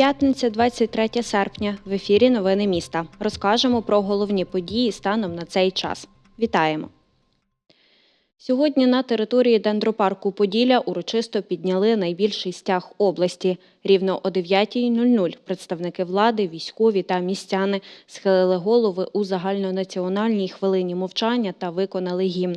П'ятниця, 23 серпня. В ефірі Новини міста. Розкажемо про головні події станом на цей час. Вітаємо! Сьогодні на території дендропарку Поділля урочисто підняли найбільший стяг області. Рівно о 9.00 представники влади, військові та містяни схилили голови у загальнонаціональній хвилині мовчання та виконали гімн.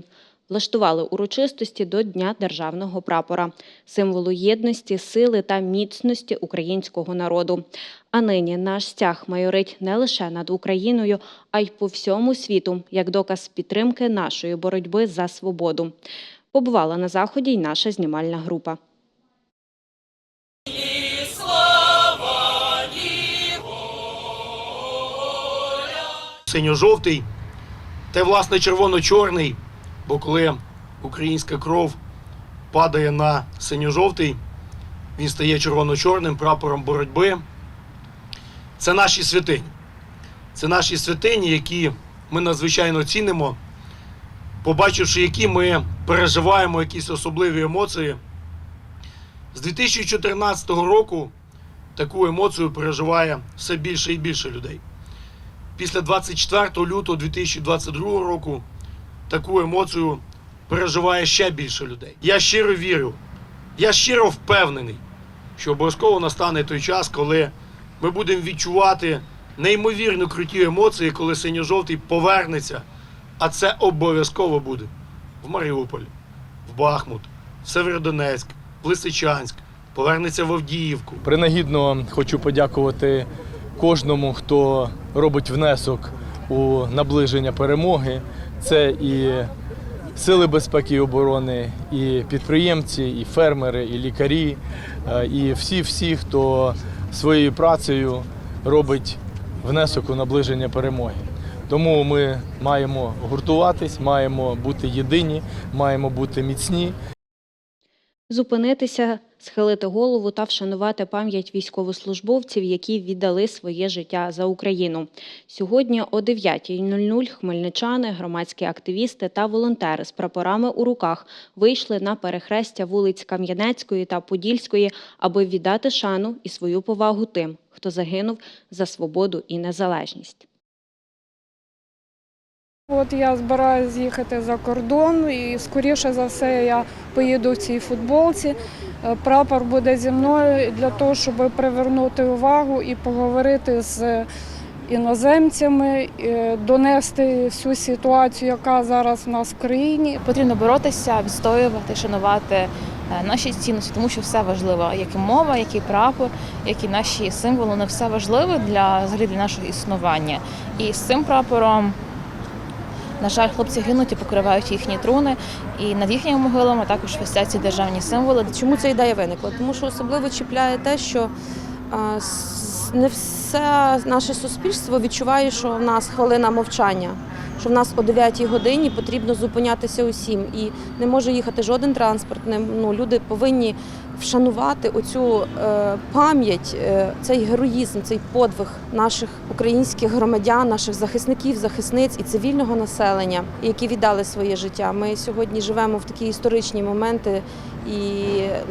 Влаштували урочистості до Дня державного прапора, символу єдності, сили та міцності українського народу. А нині наш стяг майорить не лише над Україною, а й по всьому світу, як доказ підтримки нашої боротьби за свободу. Побувала на заході й наша знімальна група. синьо-жовтий, та власне червоно-чорний, бо коли українська кров падає на синьо-жовтий, він стає червоно-чорним прапором боротьби. Це наші святині. Це наші святині, які ми надзвичайно цінимо, побачивши, які ми переживаємо якісь особливі емоції. З 2014 року таку емоцію переживає все більше і більше людей після 24 лютого 2022 року таку емоцію переживає ще більше людей. Я щиро вірю, я щиро впевнений, що обов'язково настане той час, коли ми будемо відчувати неймовірно круті емоції, коли синьо-жовтий повернеться. А це обов'язково буде в Маріуполь, в Бахмут, в Северодонецьк, в Лисичанськ, повернеться в Авдіївку. Принагідно хочу подякувати кожному, хто робить внесок у наближення перемоги. Це і сили безпеки і оборони, і підприємці, і фермери, і лікарі, е, і всі-всі, хто своєю працею робить внесок у наближення перемоги. Тому ми маємо гуртуватись, маємо бути єдині, маємо бути міцні. Зупинитися, схилити голову та вшанувати пам'ять військовослужбовців, які віддали своє життя за Україну. Сьогодні о 9.00 хмельничани, громадські активісти та волонтери з прапорами у руках вийшли на перехрестя вулиць Кам'янецької та Подільської, аби віддати шану і свою повагу тим, хто загинув за свободу і незалежність. От я збираюся їхати за кордон, і скоріше за все я поїду в цій футболці. Е, Прапор буде зі мною для того, щоб привернути увагу і поговорити з іноземцями, е, донести всю ситуацію, яка зараз в нас в країні. Потрібно боротися, відстоювати, шанувати е, наші цінності, тому що все важливо, як і мова, як і прапор, як і наші символи, вони все важливе для взагалі для нашого існування. І з цим прапором, на жаль, хлопці гинуть і покривають їхні труни, і над їхніми могилами також висять ці державні символи. Чому ця ідея виникла? Тому що особливо чіпляє те, що не все наше суспільство відчуває, що в нас хвилина мовчання, що в нас о 9 годині потрібно зупинятися усім. І не може їхати жоден транспорт. Ну, люди повинні вшанувати оцю е, пам'ять, е, цей героїзм, цей подвиг наших українських громадян, наших захисників, захисниць і цивільного населення, які віддали своє життя. Ми сьогодні живемо в такі історичні моменти. І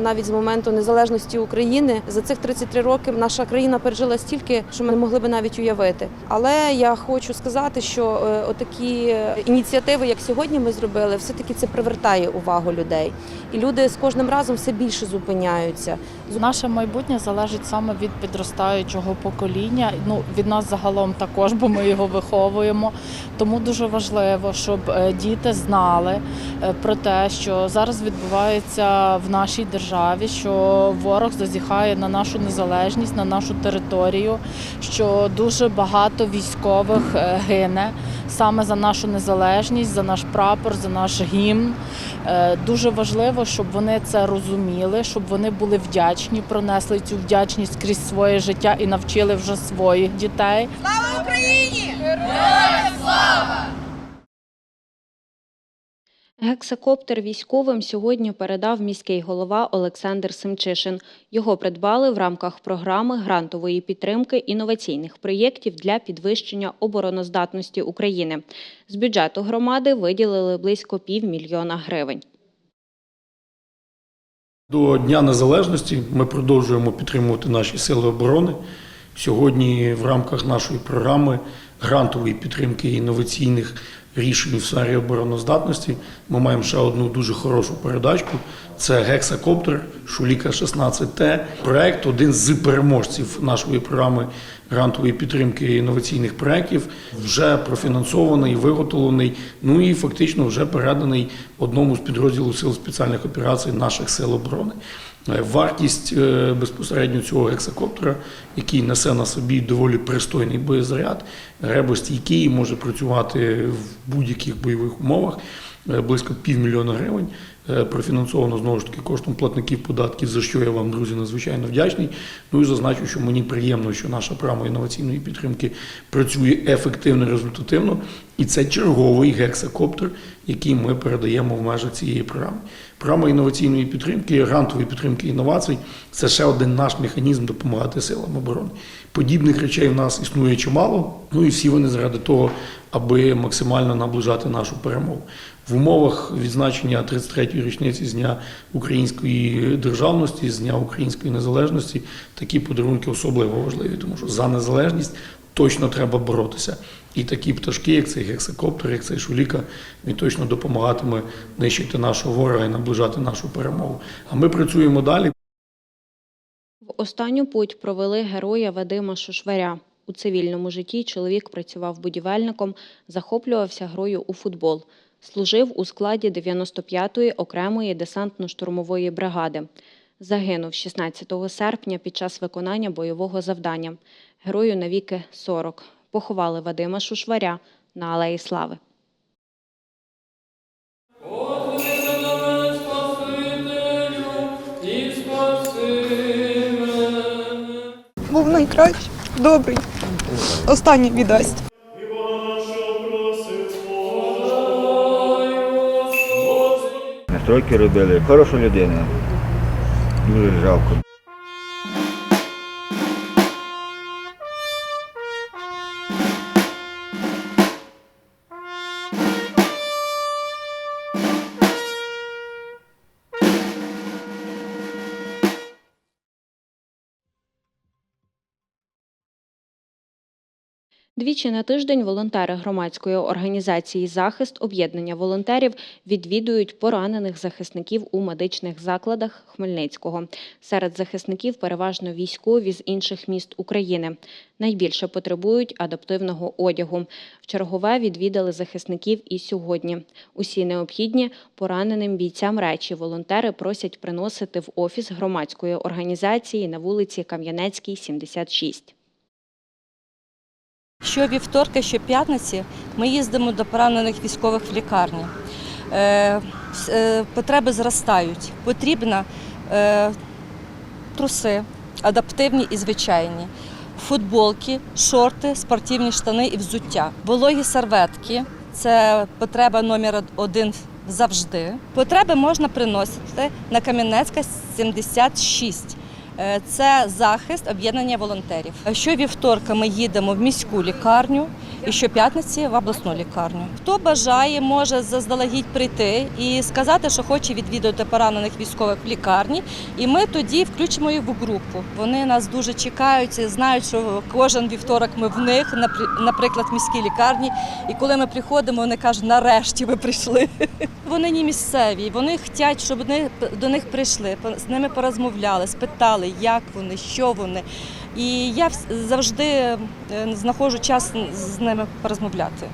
навіть з моменту незалежності України за цих 33 роки наша країна пережила стільки, що ми не могли би навіть уявити. Але я хочу сказати, що е, отакі ініціативи, як сьогодні ми зробили, все таки це привертає увагу людей, і люди з кожним разом все більше зупиняються. Наше майбутнє залежить саме від підростаючого покоління. Ну від нас загалом також, бо ми його виховуємо. Тому дуже важливо, щоб е, діти знали е, про те, що зараз відбувається в нашій державі, що ворог зазіхає на нашу незалежність, на нашу територію, що дуже багато військових е, гине саме за нашу незалежність, за наш прапор, за наш гімн. Дуже важливо, щоб вони це розуміли, щоб вони були вдячні, пронесли цю вдячність крізь своє життя і навчили вже своїх дітей. Гексакоптер військовим сьогодні передав міський голова Олександр Семчишин. Його придбали в рамках програми грантової підтримки інноваційних проєктів для підвищення обороноздатності України. З бюджету громади виділили близько півмільйона гривень. До Дня Незалежності ми продовжуємо підтримувати наші сили оборони. Сьогодні в рамках нашої програми грантової підтримки інноваційних рішень в сфері обороноздатності ми маємо ще одну дуже хорошу передачку. Це гексакоптер Шуліка 16Т. Проект один з переможців нашої програми грантової підтримки інноваційних проєктів, вже профінансований, виготовлений, ну і фактично вже переданий одному з підрозділів сил спеціальних операцій наших сил оборони. Е, Вартість е, безпосередньо цього гексакоптера, який несе на собі доволі пристойний боєзаряд, ребостійкий, може працювати в будь-яких бойових умовах, близько півмільйона гривень. Е, Профінансовано знову ж таки коштом платників податків, за що я вам, друзі, надзвичайно вдячний. Ну і зазначу, що мені приємно, що наша програма інноваційної підтримки працює ефективно, результативно. І це черговий гексакоптер, який ми передаємо в межах цієї програми. Програма інноваційної підтримки, грантової підтримки інновацій це ще один наш механізм допомагати силам оборони. Подібних речей в нас існує чимало. Ну і всі вони заради того, аби максимально наближати нашу перемогу. В умовах відзначення 33-ї річниці з дня української державності, з дня української незалежності, такі подарунки особливо важливі, тому що за незалежність точно треба боротися. І такі пташки, як цей гексакоптер, як цей шуліка, він точно допомагатиме нищити нашого ворога і наближати нашу перемогу. А ми працюємо далі. В останню путь провели героя Вадима Шушваря. У цивільному житті чоловік працював будівельником, захоплювався грою у футбол. Служив у складі 95-ї окремої десантно-штурмової бригади. Загинув 16 серпня під час виконання бойового завдання. Герою навіки 40. Поховали Вадима Шушваря на Алеї Слави. був найкращий, добрий. Останнє віддасть. Настройки робили. Хороша людина. Дуже жалко. Двічі на тиждень волонтери громадської організації Захист об'єднання волонтерів відвідують поранених захисників у медичних закладах Хмельницького. Серед захисників переважно військові з інших міст України. Найбільше потребують адаптивного одягу. В чергове відвідали захисників і сьогодні. Усі необхідні пораненим бійцям речі волонтери просять приносити в офіс громадської організації на вулиці Кам'янецькій, 76. Щовівторка, щоп'ятниці ми їздимо до поранених військових в лікарні. Е, е, потреби зростають. Потрібно е, труси, адаптивні і звичайні, футболки, шорти, спортивні штани і взуття. Вологі серветки це потреба номер один завжди. Потреби можна приносити на Кам'янецька 76. Е, Це захист об'єднання волонтерів. Щовівторка ми їдемо в міську лікарню і щоп'ятниці в обласну лікарню. Хто бажає, може заздалегідь прийти і сказати, що хоче відвідати поранених військових в лікарні, і ми тоді включимо їх в групу. Вони нас дуже чекають, знають, що кожен вівторок ми в них, напри- наприклад, в міській лікарні. І коли ми приходимо, вони кажуть, нарешті ви прийшли. Вони не місцеві, вони хочуть, щоб до них прийшли, з ними порозмовляли, спитали, як вони, що вони. І я завжди е, знаходжу час з ними порозмовляти.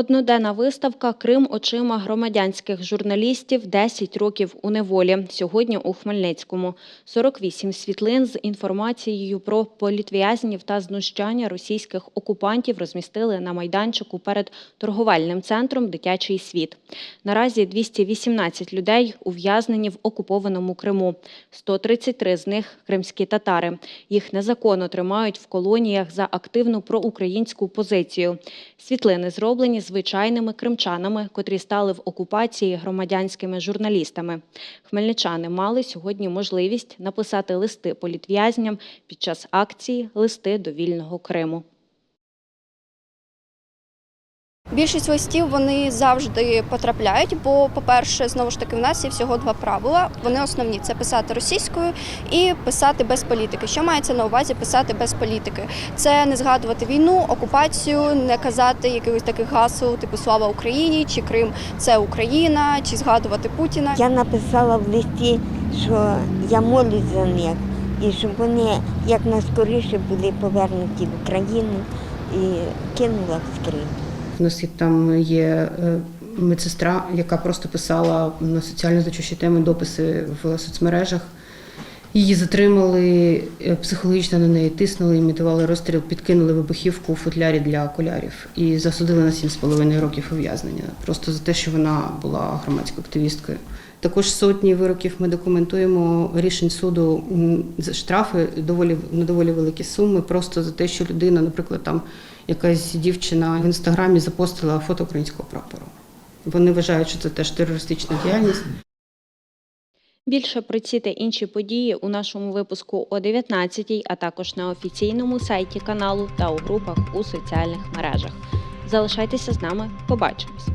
Одноденна виставка Крим очима громадянських журналістів 10 років у неволі. Сьогодні у Хмельницькому 48 світлин з інформацією про політв'язнів та знущання російських окупантів розмістили на майданчику перед торговельним центром Дитячий світ. Наразі 218 людей ув'язнені в окупованому Криму. 133 з них кримські татари. Їх незаконно тримають в колоніях за активну проукраїнську позицію. Світлини зроблені з звичайними кримчанами, котрі стали в окупації громадянськими журналістами. Хмельничани мали сьогодні можливість написати листи політв'язням під час акції Листи до вільного Криму. Більшість листів вони завжди потрапляють, бо, по-перше, знову ж таки, в нас є всього два правила. Вони основні це писати російською і писати без політики. Що мається на увазі писати без політики? Це не згадувати війну, окупацію, не казати якихось таких гасел, типу Слава Україні чи Крим це Україна, чи згадувати Путіна. Я написала в листі, що я молюсь за них і щоб вони якнайскоріше були повернуті в Україну і кинула в скринь. Нас там є е, медсестра, яка просто писала на соціально значущі теми дописи в соцмережах. Її затримали, е, психологічно на неї тиснули, імітували розстріл, підкинули вибухівку у футлярі для окулярів і засудили на 7,5 років ув'язнення. Просто за те, що вона була громадською активісткою. Також сотні вироків ми документуємо рішень суду штрафи доволі на доволі великі суми, просто за те, що людина, наприклад, там якась дівчина в інстаграмі запостила фото українського прапору. Вони вважають, що це теж терористична діяльність. Більше про ці та інші події у нашому випуску о 19 а також на офіційному сайті каналу та у групах у соціальних мережах. Залишайтеся з нами, побачимось!